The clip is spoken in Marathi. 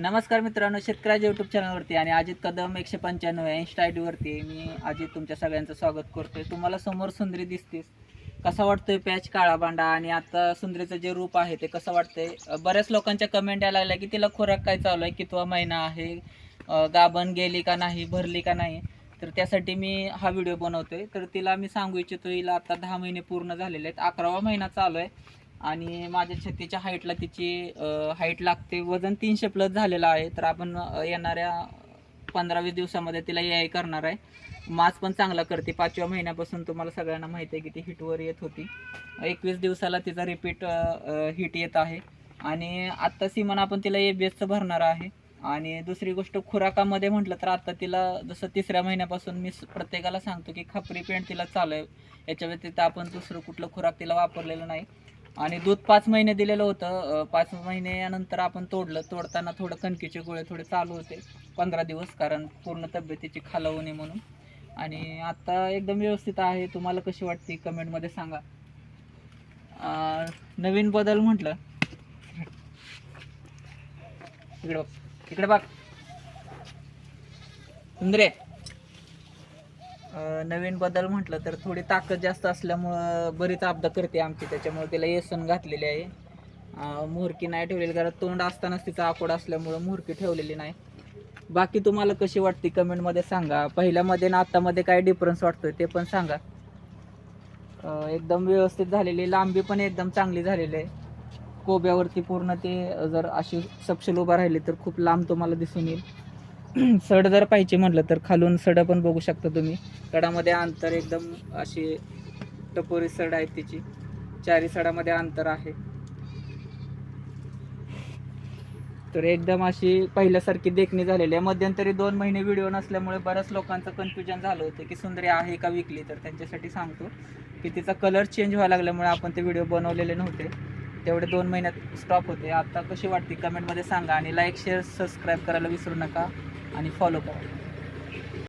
नमस्कार मित्रांनो शेतकऱ्याच्या यूट्यूब चॅनलवरती आणि अजित कदम एकशे पंच्याण्णव इन्स्टा आय डीवरती मी अजित तुमच्या सगळ्यांचं स्वागत करतोय. तुम्हाला समोर सुंदरी दिसतेस. कसा वाटतोय पॅच काळा बांडा आणि आता सुंदरीचं जे रूप आहे ते कसं वाटतंय? बऱ्याच लोकांच्या कमेंट यायला लागल्या की तिला खोराक काय चालू आहे? कितवा महिना आहे? गाभण गेली का नाही? भरली का नाही? तर त्यासाठी मी हा व्हिडिओ बनवतोय. तर तिला मी सांगू इच्छितो हिला आता दहा महिने पूर्ण झालेले आहेत. अकरावा महिना चालू आहे. आणि माझ्या छत्तीच्या हाईटला तिची हाईट लागते वजन तीनशे प्लस झालेलं आहे. तर आपण येणाऱ्या पंधरा वीस दिवसामध्ये तिला ए आय करणार आहे. मास पण चांगला करते. पाचव्या महिन्यापासून तुम्हाला सगळ्यांना माहिती आहे की ती हिटवर येत होती. एकवीस दिवसाला तिचा रिपीट हिट येत आहे. आणि आत्ता सीमन आपण तिला ए बी एसचं भरणार आहे. आणि दुसरी गोष्ट खुराकामध्ये म्हटलं तर आता तिला जसं तिसऱ्या महिन्यापासून मी प्रत्येकाला सांगतो की खापरी पेंट तिला चालू आहे. याच्या व्यतिरिक्त आपण दुसरं कुठलं खुराक तिला वापरलेलं नाही. आणि दूध पाच महिने दिलेलं होतं. पाच महिन्यानंतर आपण तोडलं. तोडताना थोडं कणकीचे गोळे थोडे चालू होते. पंधरा दिवस कारण पूर्ण तब्येतीची खालावू नये म्हणून. आणि आता एकदम व्यवस्थित आहे. तुम्हाला कशी वाटते कमेंटमध्ये सांगा. नवीन बदल म्हटलं. इकडे बघ. इकडे बघ. सुंदरे. नवीन बदल म्हटलं तर थोडी ताकद जास्त असल्यामुळं बरीच आपदा करते आमची. त्याच्यामुळे तिला येसन घातलेली आहे. अं, मुहरकी नाही ठेवलेली कारण तोंड असतानाच तिचा आकोड असल्यामुळं मुहरकी ठेवलेली नाही. बाकी तुम्हाला कशी वाटते कमेंटमध्ये सांगा. पहिल्यामध्ये ना आत्तामध्ये काय डिफरन्स वाटतोय ते पण सांगा. एकदम व्यवस्थित झालेली लांबी पण एकदम चांगली झालेली आहे. कोब्यावरती पूर्ण ते जर अशी सपशेल उभा राहिली तर खूप लांब तुम्हाला दिसून येईल. सड जर पाहिजे म्हटलं तर खालून सड पण बघू शकता तुम्ही. सडामध्ये अंतर एकदम अशी टपोरी सड आहे तिची. चारी सडामध्ये अंतर आहे. तर एकदम अशी पहिल्यासारखी देखणी झालेली आहे. मध्यंतरी दोन महिने व्हिडिओ नसल्यामुळे बऱ्याच लोकांचं कन्फ्युजन झालं होतं की सुंदरी आहे का विकली? तर त्यांच्यासाठी सांगतो की तिचा कलर चेंज व्हायला लागल्यामुळे आपण ते व्हिडिओ बनवलेले नव्हते. तेवढे दोन महिन्यात स्टॉप होते. आता कशी वाटते? कमेंटमध्ये सांगा आणि लाईक शेअर सबस्क्राईब करायला विसरू नका. आणि फॉलो करा